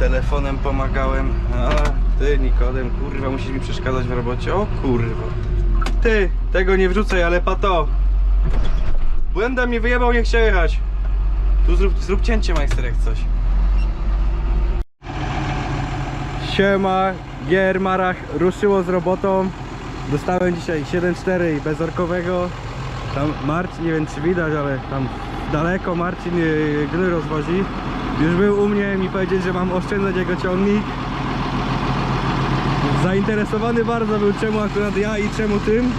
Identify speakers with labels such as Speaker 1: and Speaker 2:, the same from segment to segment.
Speaker 1: telefonem pomagałem. A ty Nikodem, kurwa, musisz mi przeszkadzać w robocie. O kurwa. Ty, tego nie wrzucaj, ale pato. Błęda mi wyjebał, nie chciał jechać. Tu zrób, zrób cięcie majster jak coś. Siema, Gier Marach ruszyło z robotą. Dostałem dzisiaj 7.4 bezorkowego. Tam Marcin, nie wiem czy widać, ale tam daleko Marcin yy, gry rozwozi. Już był u mnie mi powiedzieć, że mam oszczędzać jego ciągnik. Zainteresowany bardzo był czemu akurat ja i czemu tym.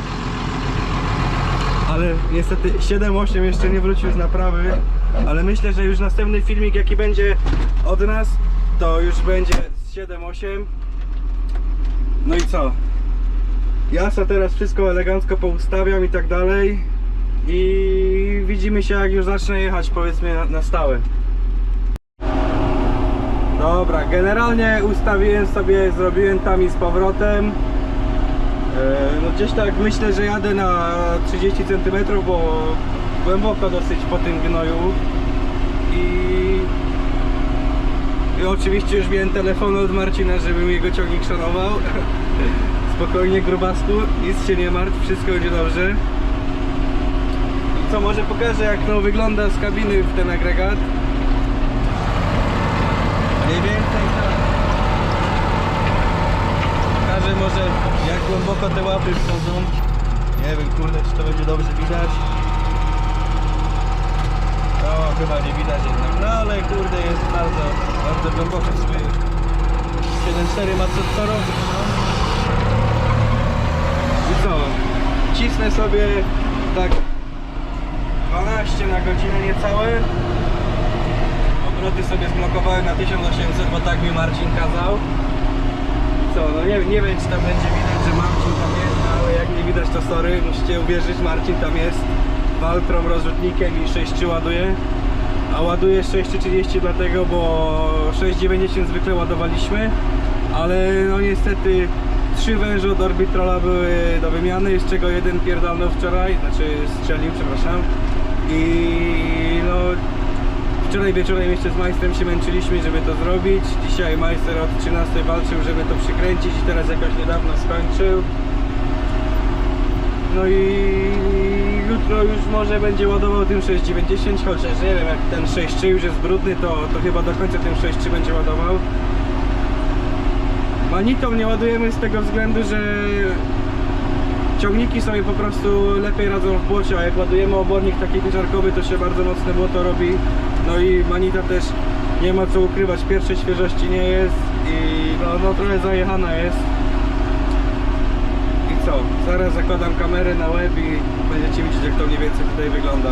Speaker 1: Ale niestety 7-8 jeszcze nie wrócił z naprawy. Ale myślę, że już następny filmik jaki będzie od nas, to już będzie z 7-8. No i co? Ja sobie teraz wszystko elegancko poustawiam i tak dalej. I widzimy się jak już zacznę jechać powiedzmy na, na stałe. Dobra, generalnie ustawiłem sobie, zrobiłem tam i z powrotem. E, No gdzieś tak myślę, że jadę na 30 cm, bo głęboko dosyć po tym gnoju. I, I oczywiście już miałem telefon od Marcina, żeby mi jego ciągnik szanował. Spokojnie grubasku, nic się nie martw, wszystko będzie dobrze. Co, może pokażę jak to wygląda z kabiny w ten agregat. Mniej więcej tak. Pokażę może jak głęboko te łapy wchodzą. Nie wiem kurde czy to będzie dobrze widać. No chyba nie widać jednak. No ale kurde jest bardzo, bardzo głęboko w sumie. 7.4 ma co, co robić. No. I co? Cisnę sobie tak 12 na godzinę niecałe. Obroty sobie zblokowałem na 1800, bo tak mi Marcin kazał. Co, no nie, nie wiem czy tam będzie widać, że Marcin tam jest, ale jak nie widać to sorry, musicie uwierzyć, Marcin tam jest Waltrą, rozrzutnikiem i 6 ładuje. A ładuje 6,30 dlatego, bo 6,90 zwykle ładowaliśmy, ale no niestety trzy węże od Orbitrola były do wymiany, z czego jeden pierdalnął wczoraj, znaczy strzelił, przepraszam. I no Wczoraj wieczorem jeszcze z majstrem się męczyliśmy, żeby to zrobić. Dzisiaj majster od 13 walczył, żeby to przykręcić i teraz jakoś niedawno skończył. No i jutro już może będzie ładował tym 690, chociaż nie wiem jak ten 6.3 już jest brudny, to, to chyba do końca tym 6.3 będzie ładował. Manitą nie ładujemy z tego względu, że ciągniki sobie po prostu lepiej radzą w błocie, a jak ładujemy obornik taki pieczarkowy, to się bardzo mocne błoto robi. No i manita też nie ma co ukrywać, pierwszej świeżości nie jest i no, no trochę zajechana jest. I co? Zaraz zakładam kamerę na web i będziecie widzieć jak to mniej więcej tutaj wygląda.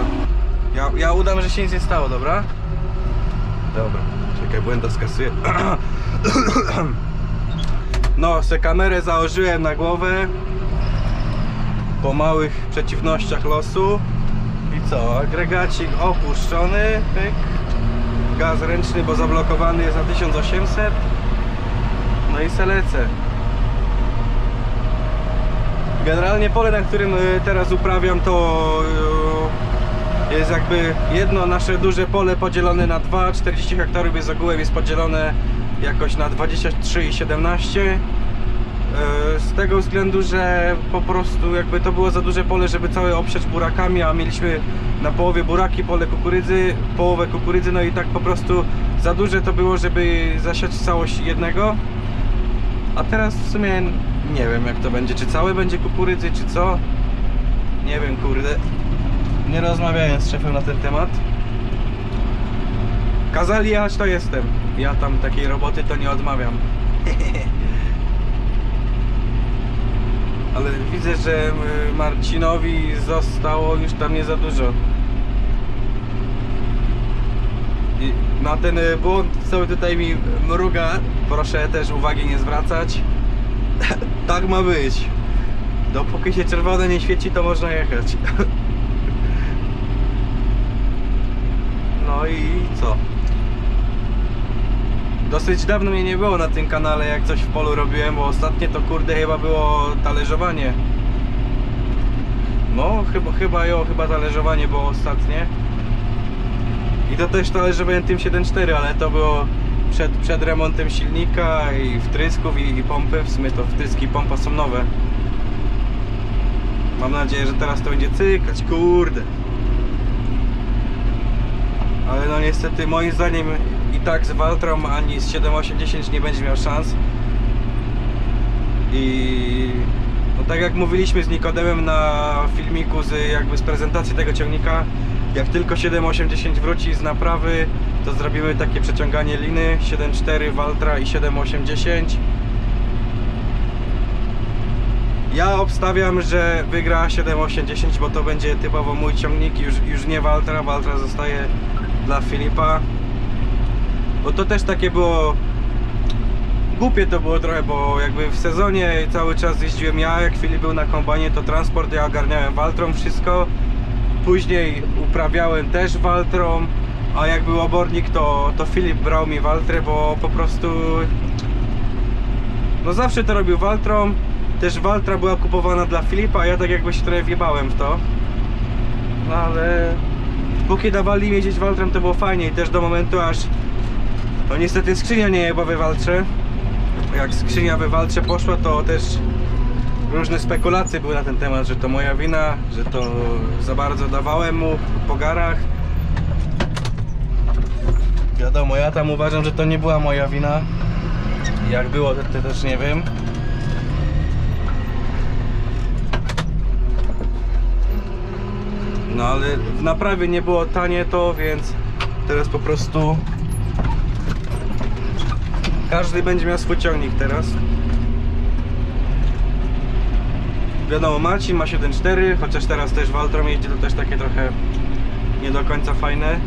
Speaker 1: Ja, ja udam, że się nic nie stało, dobra? Dobra, czekaj, błęda skasuję. No, se kamerę założyłem na głowę po małych przeciwnościach losu. Co? Agregacik opuszczony, pyk. Gaz ręczny, bo zablokowany jest na 1800. No i se lecę. Generalnie pole, na którym y, teraz uprawiam, to y, jest jakby jedno nasze duże pole podzielone na dwa. 40 hektarów jest ogółem jest podzielone jakoś na 23 i 17. Z tego względu, że po prostu jakby to było za duże pole, żeby całe obsiać burakami, a mieliśmy na połowie buraki, pole kukurydzy, połowę kukurydzy, no i tak po prostu za duże to było, żeby zasiać całość jednego. A teraz w sumie nie wiem jak to będzie, czy całe będzie kukurydzy, czy co? Nie wiem, kurde. Nie rozmawiałem z szefem na ten temat. Kazali jechać, to jestem. Ja tam takiej roboty to nie odmawiam. Ale widzę, że y, Marcinowi zostało już tam nie za dużo. I na ten y, błąd cały tutaj mi mruga. Proszę też uwagi nie zwracać. tak ma być. Dopóki się czerwone nie świeci, to można jechać. no i co? Dosyć dawno mnie nie było na tym kanale, jak coś w polu robiłem, bo ostatnie to kurde chyba było talerzowanie. No, chyba, chyba jo, chyba talerzowanie było ostatnie. I to też talerzowałem tym 7.4, ale to było przed, przed remontem silnika i wtrysków i, i pompy. W sumie to wtryski i pompa są nowe. Mam nadzieję, że teraz to będzie cykać, kurde. Ale no niestety moim zdaniem i tak z Valtrom ani z 7810 nie będzie miał szans. I no tak jak mówiliśmy z Nikodemem na filmiku z jakby z prezentacji tego ciągnika, jak tylko 7810 wróci z naprawy, to zrobimy takie przeciąganie liny 7.4 Valtra i 7810. Ja obstawiam, że wygra 7810, bo to będzie typowo mój ciągnik, już, już nie Valtra, Valtra zostaje dla Filipa. Bo to też takie było głupie to było trochę, bo jakby w sezonie cały czas jeździłem ja, jak Filip był na kombanie, to transport ja ogarniałem Waltrą wszystko. Później uprawiałem też Waltrą, a jak był obornik, to, to Filip brał mi Waltrę, bo po prostu no zawsze to robił Waltrą. Też Waltra była kupowana dla Filipa, a ja tak jakby się trochę wjebałem w to. No ale póki dawali jeździć Waltrem, to było fajnie i też do momentu aż no niestety skrzynia nie jeba we Waltrze jak skrzynia we walce poszła, to też różne spekulacje były na ten temat, że to moja wina, że to za bardzo dawałem mu po garach. Wiadomo, ja tam uważam, że to nie była moja wina. Jak było, to, to też nie wiem. No ale w naprawie nie było tanie to, więc teraz po prostu każdy będzie miał swój ciągnik teraz. Wiadomo, Marcin ma 7.4, chociaż teraz też Waltrom jeździ, to też takie trochę nie do końca fajne.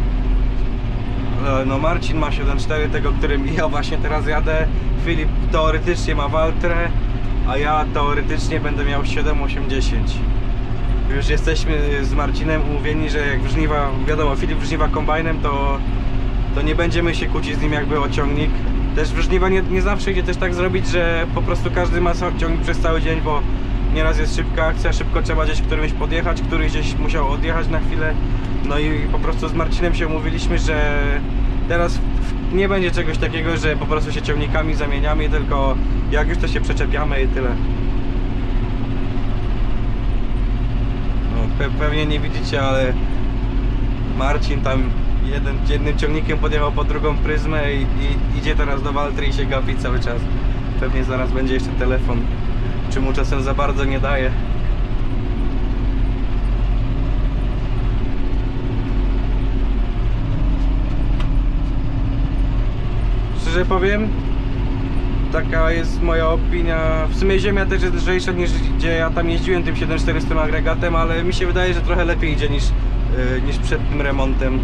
Speaker 1: Ale No Marcin ma 7.4, tego, którym ja właśnie teraz jadę. Filip teoretycznie ma Waltrę, a ja teoretycznie będę miał 7.810. Już jesteśmy z Marcinem umówieni, że jak w żniwa, wiadomo, Filip w żniwa kombajnem, to, to nie będziemy się kłócić z nim jakby o ciągnik. Też w żniwa nie, nie zawsze idzie też tak zrobić, że po prostu każdy ma ciągnik przez cały dzień, bo nieraz jest szybka akcja, szybko trzeba gdzieś którymś podjechać, któryś gdzieś musiał odjechać na chwilę. No i po prostu z Marcinem się umówiliśmy, że teraz nie będzie czegoś takiego, że po prostu się ciągnikami zamieniamy, tylko jak już to się przeczepiamy i tyle. No, pe pewnie nie widzicie, ale Marcin tam jeden, jednym ciągnikiem podjechał po drugą pryzmę i, i idzie teraz do Waltry i się gapi cały czas. Pewnie zaraz będzie jeszcze telefon, czy mu czasem za bardzo nie daje. Szczerze powiem, taka jest moja opinia. W sumie ziemia też jest lżejsza niż gdzie ja tam jeździłem tym 7400 agregatem, ale mi się wydaje, że trochę lepiej idzie niż, yy, niż przed tym remontem.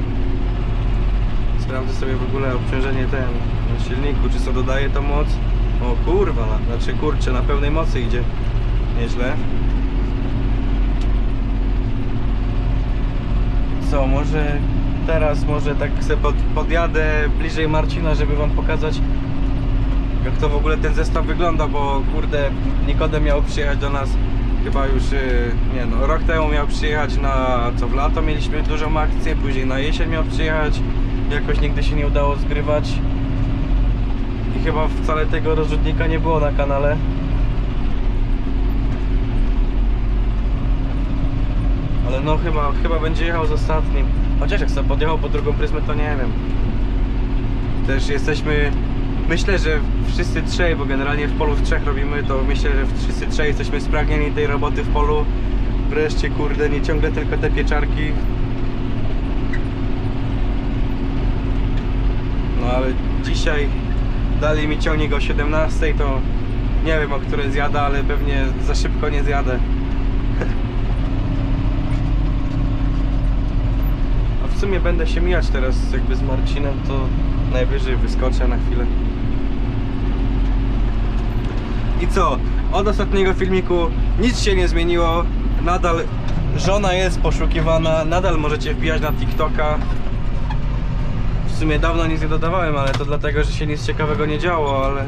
Speaker 1: Sprawdzę sobie w ogóle obciążenie ten na silniku, czy co dodaje to moc. O kurwa, na, znaczy kurczę, na pełnej mocy idzie. Nieźle. Co, może teraz może tak sobie pod, podjadę bliżej Marcina, żeby wam pokazać jak to w ogóle ten zestaw wygląda, bo kurde Nikodem miał przyjechać do nas chyba już, yy, nie no, rok temu miał przyjechać na, co w lato mieliśmy dużą akcję, później na jesień miał przyjechać, jakoś nigdy się nie udało zgrywać i chyba wcale tego rozrzutnika nie było na kanale. Ale no chyba, chyba będzie jechał z ostatnim. Chociaż jak sobie podjechał po drugą pryzmę, to nie wiem. Też jesteśmy, myślę, że wszyscy trzej, bo generalnie w polu w trzech robimy, to myślę, że wszyscy trzej jesteśmy spragnieni tej roboty w polu. Wreszcie, kurde, nie ciągle tylko te pieczarki. No ale dzisiaj dali mi ciągnik o 17, to nie wiem o które zjada, ale pewnie za szybko nie zjadę. A w sumie będę się mijać teraz jakby z Marcinem, to najwyżej wyskoczę na chwilę. Co? Od ostatniego filmiku nic się nie zmieniło. Nadal żona jest poszukiwana, nadal możecie wbijać na TikToka. W sumie dawno nic nie dodawałem, ale to dlatego, że się nic ciekawego nie działo, ale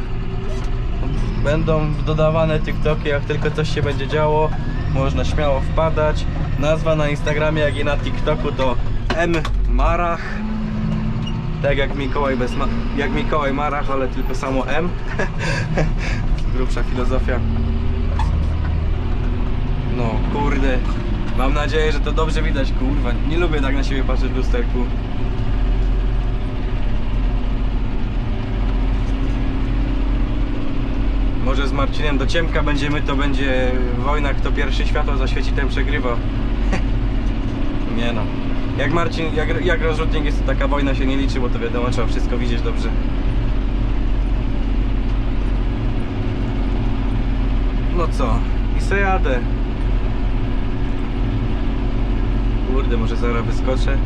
Speaker 1: będą dodawane TikToki, jak tylko coś się będzie działo, można śmiało wpadać. Nazwa na Instagramie, jak i na TikToku to M Marach. Tak jak Mikołaj, bez ma- jak Mikołaj Marach, ale tylko samo M. Grubsza filozofia. No, kurde. Mam nadzieję, że to dobrze widać, kurwa. Nie lubię tak na siebie patrzeć w lusterku. Może z Marcinem do ciemka będziemy, to będzie wojna, kto pierwszy światło zaświeci, ten przegrywa. nie no. Jak Marcin, jak, jak rozrzutnik jest, to taka wojna się nie liczy, bo to wiadomo, trzeba wszystko widzieć dobrze. No co? I se jadę. Kurde, może zaraz wyskoczę.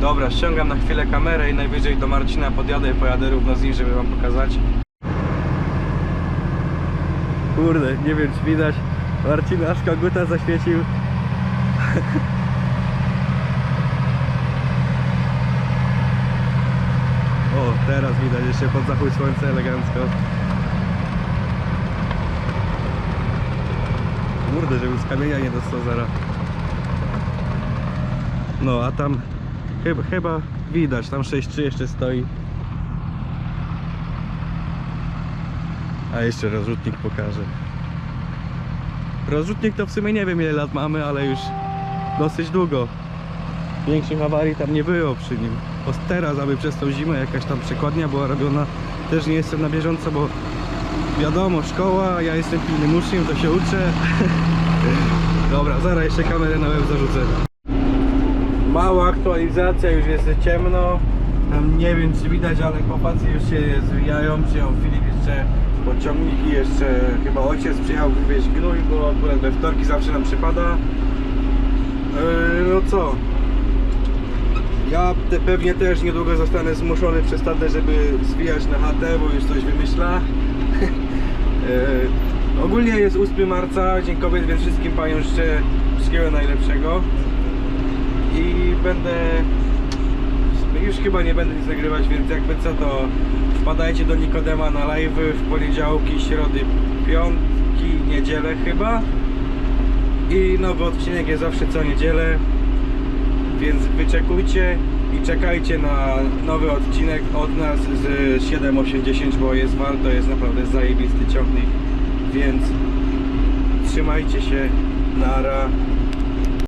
Speaker 1: Dobra, ściągam na chwilę kamerę i najwyżej do Marcina podjadę i pojadę równo z nim, żeby wam pokazać. Kurde, nie wiem czy widać. Marcin aż koguta zaświecił. Teraz widać jeszcze pod zachód słońca elegancko. Kurde, żeby z kamienia nie dostał zara. No, a tam chyba, chyba widać, tam 6.3 jeszcze stoi. A jeszcze rozrzutnik pokażę. Rozrzutnik to w sumie nie wiem ile lat mamy, ale już dosyć długo. Większych awarii tam nie było przy nim. Teraz, aby przez tą zimę jakaś tam przekładnia była robiona, też nie jestem na bieżąco, bo wiadomo, szkoła, ja jestem pilnym uczniem, to się uczę. Dobra, zaraz jeszcze kamerę na łeb zarzucę. Mała aktualizacja, już jest ciemno. Nie wiem czy widać, ale chłopacy już się zwijają. Przyjął Filip jeszcze pociągniki, jeszcze chyba ojciec przyjechał wywieźć gnój, bo akurat we wtorki zawsze nam przypada. Yy, no co? Ja te, pewnie też niedługo zostanę zmuszony przez tatę, żeby zwijać na chatę, bo już coś wymyśla. Yy, ogólnie jest 8 marca, Dzień Kobiet, więc wszystkim paniom życzę wszystkiego najlepszego. I będę... Już chyba nie będę nic nagrywać, więc jakby co to wpadajcie do Nikodema na live w poniedziałki, środy, piątki, niedzielę chyba. I nowy odcinek jest zawsze co niedzielę, więc wyczekujcie i czekajcie na nowy odcinek od nas z 780, bo jest warto, jest naprawdę zajebisty ciągnik, więc trzymajcie się, nara.